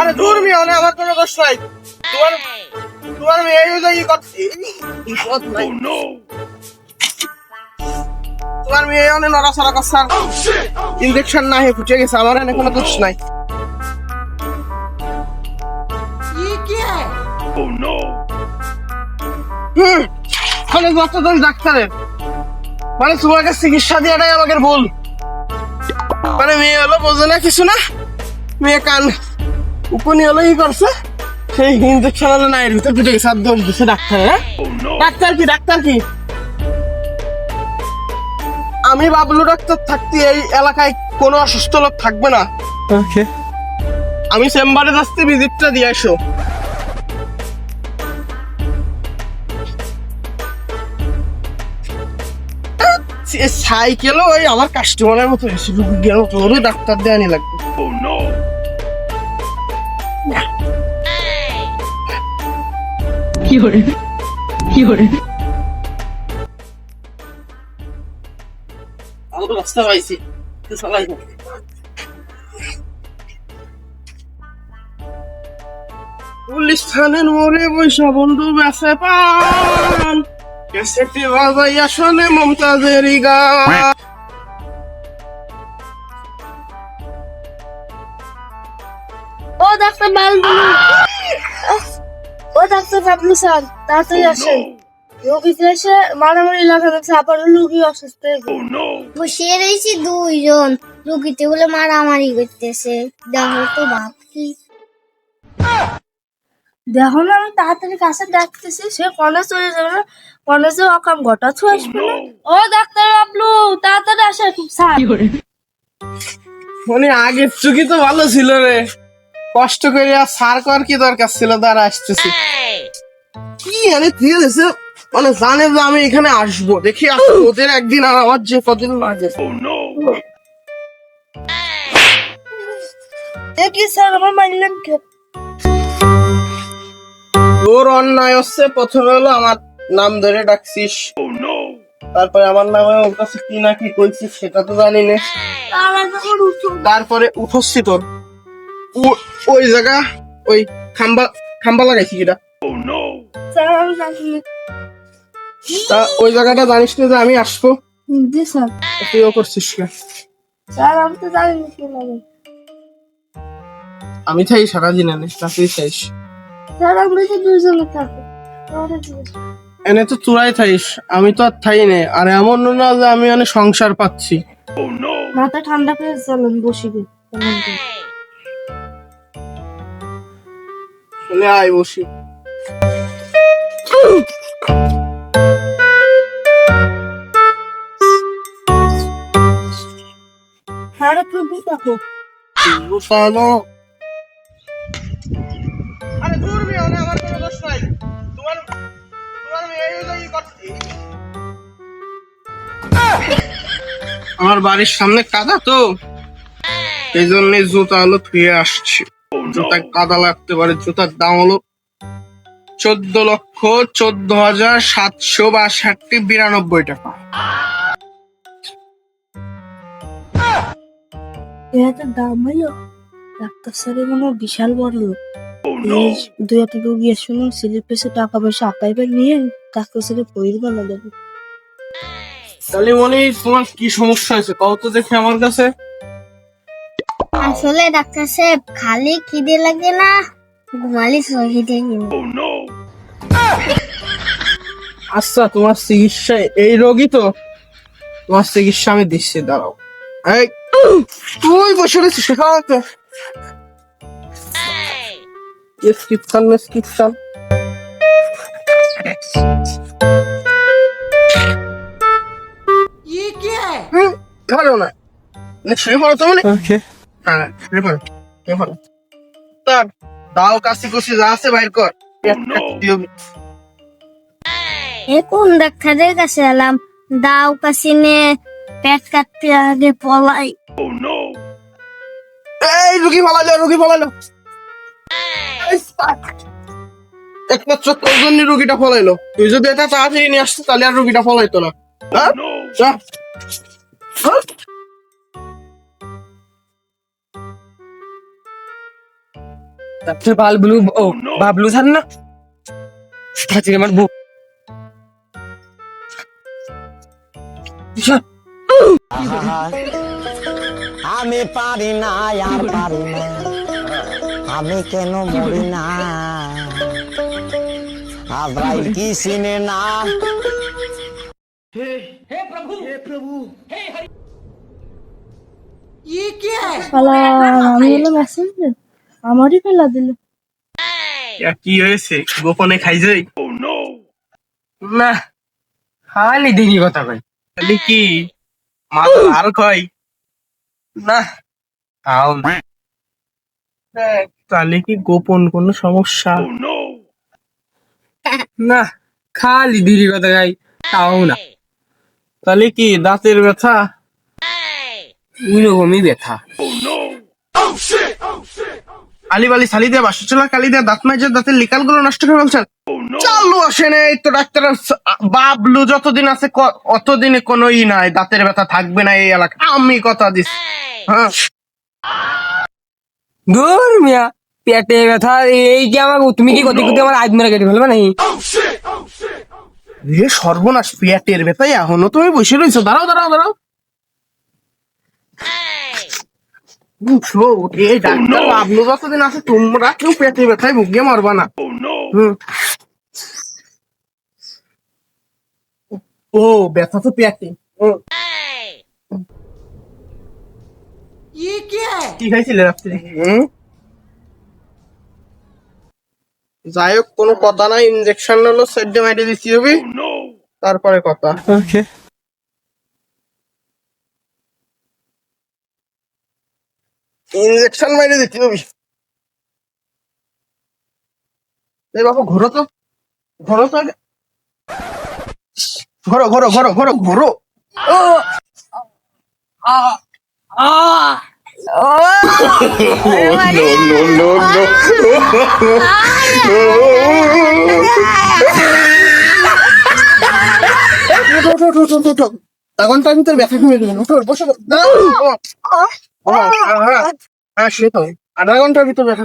আরে দূর মিয়া মানে আমার কোনো দোষ নাই। তোমার তোমার মেয়ে এই যে ই করছে। বিপদ নাই তোমার মেয়ে অনেক নড়াচড়া করছে ইঞ্জেকশন না হয়ে ফুটে গেছে আমার এনে কোনো দোষ নাই। হুম মানে যত দোষ ডাক্তারের। মানে তোমাকে চিকিৎসা দেওয়াটাই আমাকে ভুল। মানে মেয়ে হলো বোঝে না কিছু না। মেয়ে কান উপনি হলো ই করছে। সেই ইঞ্জেকশন হলো না এর ভিতর ফুটে গেছে আর দোষ দিছে ডাক্তার হ্যাঁ? ডাক্তার কি ডাক্তার কি? আমি বাবলু ডাক্তার থাকতে এই এলাকায় কোনো অসুস্থ লোক থাকবে না। ওকে। আমি চেম্বারে যাচ্ছি ভিজিটটা দিয়ে আসো। সাইকেলও ওই আমার কাস্টমারের মতো এসে গেল তোরও ডাক্তার দেওয়ানি লাগবে। আমি তো রাস্তা পাইছি তো চালাই না। পুলিশ থানের মোড়ে বৈশা বন্ধু বেসে পান কেসেটি বাজাইয়া শোনে মমতাজের গান ও ডাক্তার বাবলু ও ডাক্তার বাবলু স্যার তাড়াতাড়ি আসেন। রোগীতে এসে মারামারি লাগা যাচ্ছে আবার রোগী অসুস্থ হয়ে গেল। বসিয়ে রয়েছি দুইজন রুগীতে বলে মারামারি করতেছে। দেখো তো বাপ কি দেখো না আমি তাড়াতাড়ি কাছে ডাকতেছি সে কলেজ চলে যাবে না কলেজে অকাম ঘটাচ্ছ আসবে না। ও ডাক্তার বাবলু তাড়াতাড়ি আসে স্যার। মানে আগের চুকি তো ভালো ছিল রে। কষ্ট করে আর সার কর কি দরকার ছিল? তারা আসতেছি। কি জানি দিয়ে দিয়েছে মানে জানে যে আমি এখানে আসব। দেখি ওদের একদিন আর আমার যে কদিন লাগে। এ স্যার আমার মারলেন কে? তোর অন্যায় হচ্ছে প্রথমে হলো আমার নাম ধরে ডাকছিস। তারপরে আমার নামে ওর কাছে কি না কি কইছিস সেটা তো জানি না। তারপরে উঠছি তোর ওই জায়গা ওই খাম্বা খাম্বা লাগাইছি না। তা ওই জায়গাটা জানিস না যে আমি আসব? জি স্যার। তুইও করছিস না স্যার আমি তো জানি না কি লাগে আমি থাই সারা দিন এনে তা তুই চাইস। স্যার আমরা তো দুজনে থাকব। এনে তো তোরাই থাইস আমি তো আর থাই নে। আর এমন না যে আমি এনে সংসার পাচ্ছি। মাথা ঠান্ডা করে চলেন বসিবে আয় বসি। হ্যাঁ আরে দূর মেয়ে আমার কোনো দোষ নাই। তোমার তোমার মেয়ে এই যে ই করছে। আমার বাড়ির সামনে কাদা তো? এই জন্য জুতা আলো ধুয়ে আসছি। জুতা কাদা লাগতে পারে জুতার দাম হলো চোদ্দ লক্ষ চোদ্দ হাজার সাতশো বাষট্টি বিরানব্বই টাকা। এত দাম হলো ডাক্তার স্যারের মনে বিশাল বড় লোক। দু একটা রোগী এসে শুনুন স্লিপ পেসে টাকা পয়সা আঁকাইবার নিয়ে ডাক্তার স্যারের বইয়ের বানা দেবে তাহলে মনে তোমার কি সমস্যা হয়েছে? কত দেখি আমার কাছে। আসলে ডাক্তার সাহেব খালি খিদে লাগে না ঘুমালি শহীদে আচ্ছা তোমার চিকিৎসা এই রোগী তো। তোমার চিকিৎসা আমি দিচ্ছি দাঁড়াও। এই তুই বসে রয়েছিস সেখানে প্রেসক্রিপশন প্রেসক্রিপশন শুয়ে পড়ো তো মানে। ওকে। হ্যাঁ শুয়ে পড়ো শুয়ে পড়ো তার দাও কাশি কুশি যা আছে বাইর কর। পেটটা দিও। এ কোন ডাক্তারের কাছে এলাম? দাও কাশিনে পেট কাটতে আগে পলাই। এই রুগী পালালো রুগী পালালো একমাত্র তোর জন্য রুগীটা ফলাইলো তুই যদি এটা তাড়াতাড়ি নিয়ে আসতো তাহলে আর রুগীটা ফলাইতো না। হ্যাঁ? যা। হ্যাঁ? তুই বাবলু ও বাবলু স্যার না আজকে আমার বুক আমি পারি না আর পারি না আমি কেন মরি না আজরাইল কি চিনে না শালা আমি হলো মেসেঞ্জ আমারই ফেলা দিল। কি হয়েছে? গোপনে খাই যাই? না খালি দেরি কথা ভাই তাহলে কি? মাথা আর কয়। না তাও না। তাহলে কি গোপন কোনো সমস্যা? না খালি দেরি কথা গাই তাও না। তাহলে কি দাঁতের ব্যথা? ওইরকমই ব্যথা। আলি বালি সালি দিয়ে বাসা চলা কালি দিয়ে দাঁত মাইজের দাঁতের লিকালগুলো নষ্ট করে ফেলছেন? চালু আসে না এই তো ডাক্তার বাবলু যতদিন আছে অতদিনে কোনো ই নাই দাঁতের ব্যথা থাকবে না এই এলাকা আমি কথা দিস হ্যাঁ। দূর মিয়া পেটে ব্যথা এই কি আমার তুমি কি গতি করতে আমার আজ মেরে কেটে ফেলবে নাকি? রে সর্বনাশ পেটের ব্যথা এখনও তুমি বসে রয়েছো। দাঁড়াও দাঁড়াও দাঁড়াও। উঠো উঠে ডাক্তার বাবলু যতদিন আছে তোমরা কেউ পেটে ব্যথায় ভুগিয়ে মারবা না। হুম। ও ব্যথা তো পেটে। কি? খাইছিলে রাত্রে? যাই হোক কোনো কথা নাই ইনজেকশন হলো সেডে মাইটে দিচ্ছি হবে তারপরে কথা। ওকে ইনজেকশন মাইরে দিচ্ছি হবে এই বাবু ঘোরো তো। ঘোরো তো আগে। ঘোরো ঘোরো ঘোরো ঘোরো ঘোরো। তখন তার ভিতরে ব্যথা কমে দেবেন বসে। হ্যাঁ, হ্যাঁ, সে তো। আধা ঘণ্টার ভিতরে ব্যথা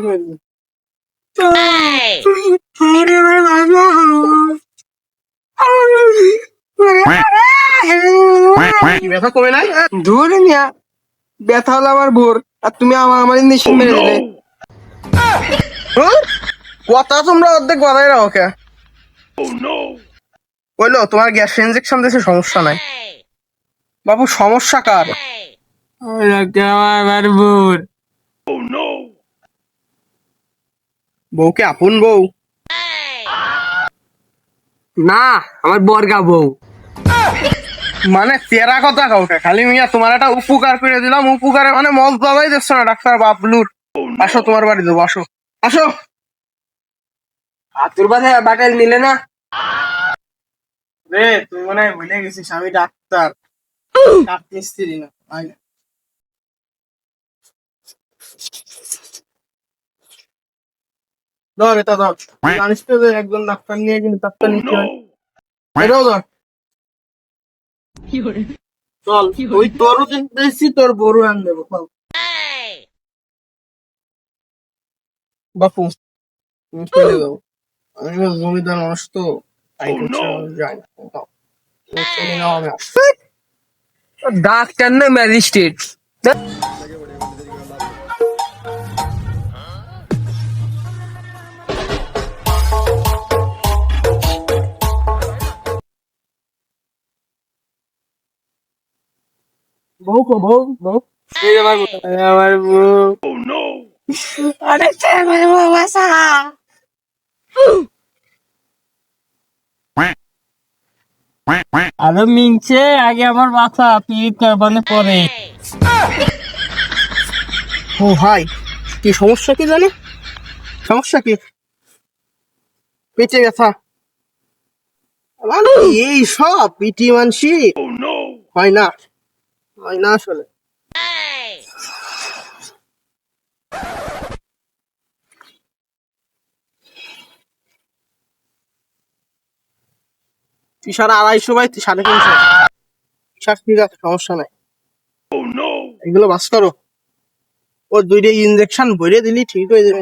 কি ব্যথা কমে নাই? দূর মিয়া। ব্যথা হলো আমার বোর আর তুমি আমার আমার ইঞ্জেকশন মেরে দিলে। হ্যাঁ? কথা তোমরা অর্ধেক কথাই রাখো কে? বলল তোমার গ্যাস ইনজেকশন দিয়েছে সমস্যা নাই। বাবু সমস্যা কার? আমার বউকে আপন বউ? না আমার বর্গা বউ। মানে তেরা কথা কাউকে খালি মিয়া তোমার একটা উপকার করে দিলাম উপকারে মানে মজ দাদাই দিচ্ছ না ডাক্তার বাবলুর। আসো তোমার বাড়ি দেবো আসো। আসো। আর তোর বাসায় বাটাল নিলে না? রে তুই মনে হয় ভুলে গেছিস আমি ডাক্তার। ডাক্তার স্ত্রী না আয় না। ধর এটা ধর। তুই জানিস তো যে একজন ডাক্তার নিয়ে কিন্তু ডাক্তার নিতে হয়। এটাও ধর। চল ওই তোরও দিচ্ছি তোর বড় আন দেবো বাপু চলে আমি জমিদার মানুষ তো। ডাক্তার না ম্যাজিস্ট্রেট? বউ কো বউ বউ। আমার আমার বউ। আরও মিনছে আগে আমার মাথা পিরিত করবানে পরে ও ভাই কি সমস্যা কি জানে? সমস্যা কি? পেটে ব্যথা। মানে এই সব পিটি মানসি। হয় না। হয় না আসলে। সাড়ে আড়াইশো বাই সাড়ে তিনশো। ঠিক ঠিক আছে সমস্যা নাই। এগুলো বাস করো। ও দুইটা ইনজেকশন ভরে দিলি ঠিক হয়ে যাবে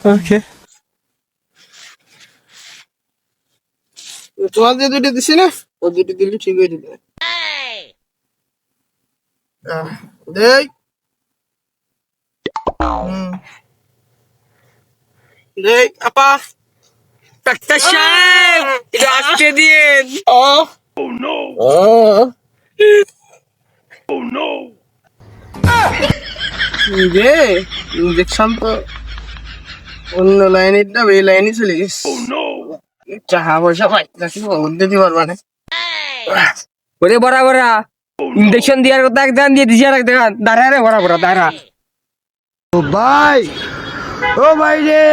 ওকে তোমার যে দুটো দিছি না ও দুটো দিলে ঠিক হয়ে যাবে। দেই। দেই আপা। ডাক্তার সাহেব আসতে দিন। ও ও কি রে? ইঞ্জেকশন তো অন্য লাইনে দাম এই লাইনে চলে গেছে। টাকা পয়সা পাই নাকি মধ্যে দিবার মানে। ওরে বড়া বড়া। ইঞ্জেকশন দেওয়ার কথা একদম দিয়ে দিছে আর দেখান দাঁড়া রে ঘোরা ঘোরা দাঁড়া। ভাই, ও ভাই রে,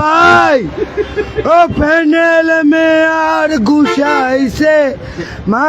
ভাই। ও প্যানেল মে আর মা